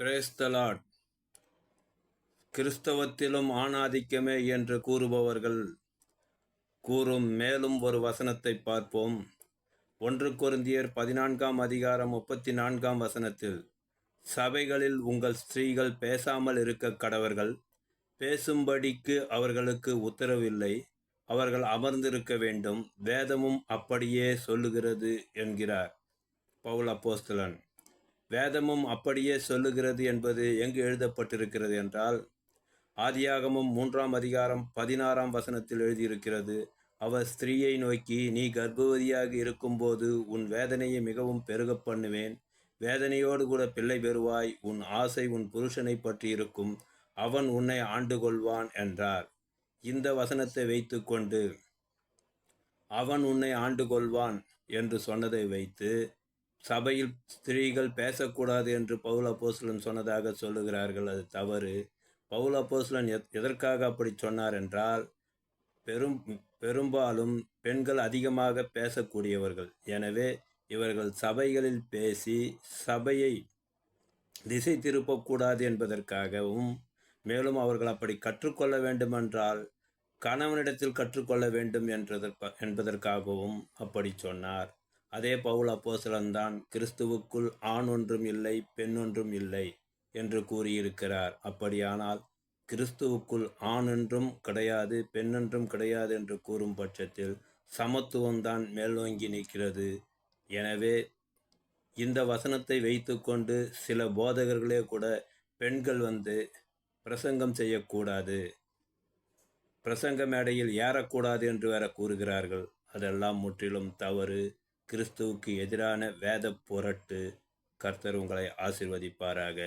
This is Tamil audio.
பிரேஸ்தலாட் கிறிஸ்தவத்திலும் ஆணாதிக்கமே என்று கூறுபவர்கள் கூறும் மேலும் ஒரு வசனத்தை பார்ப்போம். ஒன்று குருந்தியர் பதினான்காம் அதிகாரம் முப்பத்தி நான்காம் வசனத்தில் சபைகளில் உங்கள் ஸ்திரீகள் பேசாமல் இருக்க கடவர்கள். பேசும்படிக்கு அவர்களுக்கு உத்தரவில்லை. அவர்கள் அமர்ந்திருக்க வேண்டும். வேதமும் அப்படியே சொல்லுகிறது என்கிறார் பவுல் அப்போஸ்தலன். வேதமும் அப்படியே சொல்லுகிறது என்பது எங்கு எழுதப்பட்டிருக்கிறது என்றால் ஆதியாகமும் மூன்றாம் அதிகாரம் பதினாறாம் வசனத்தில் எழுதியிருக்கிறது அவர் ஸ்திரீயை நோக்கி நீ கர்ப்பவதியாக இருக்கும்போது உன் வேதனையை மிகவும் பெருக பண்ணுவேன். வேதனையோடு கூட பிள்ளை பெறுவாய். உன் ஆசை உன் புருஷனை பற்றி இருக்கும் அவன் உன்னை ஆண்டு கொள்வான் என்றார். இந்த வசனத்தை வைத்துக்கொண்டு அவன் உன்னை ஆண்டு கொள்வான் என்று சொன்னதை வைத்து சபையில் ஸ்திரீகள் பேசக்கூடாது என்று பவுல் சொன்னதாக சொல்லுகிறார்கள் அது தவறு. பவுல் அப்போஸ்லன் எத் எதற்காக அப்படி சொன்னார் என்றால் பெரும் பெரும்பாலும் பெண்கள் அதிகமாக பேசக்கூடியவர்கள். எனவே இவர்கள் சபைகளில் பேசி சபையை திசை திருப்பக்கூடாது என்பதற்காகவும் மேலும் அவர்கள் அப்படி கற்றுக்கொள்ள வேண்டுமென்றால் கணவனிடத்தில் கற்றுக்கொள்ள வேண்டும் என்றதற்க என்பதற்காகவும் அப்படி சொன்னார். அதே பவுல் அப்போசலன்தான் கிறிஸ்துவுக்குள் ஆண் ஒன்றும் இல்லை பெண் ஒன்றும் இல்லை என்று கூறியிருக்கிறார். அப்படியானால் கிறிஸ்துவுக்குள் ஆண் என்றும் கிடையாது பெண் என்றும் கிடையாது என்று கூறும் பட்சத்தில் சமத்துவம்தான் மேல்நோங்கி நிற்கிறது. எனவே இந்த வசனத்தை வைத்துக்கொண்டு சில போதகர்களே கூட பெண்கள் வந்து பிரசங்கம் செய்யக்கூடாது. பிரசங்க மேடையில் ஏறக்கூடாது என்று வேற கூறுகிறார்கள். அதெல்லாம் முற்றிலும் தவறு. கிறிஸ்துவுக்கு எதிரான வேத புரட்டு கர்த்தர் உங்களை ஆசிர்வதிப்பாராக.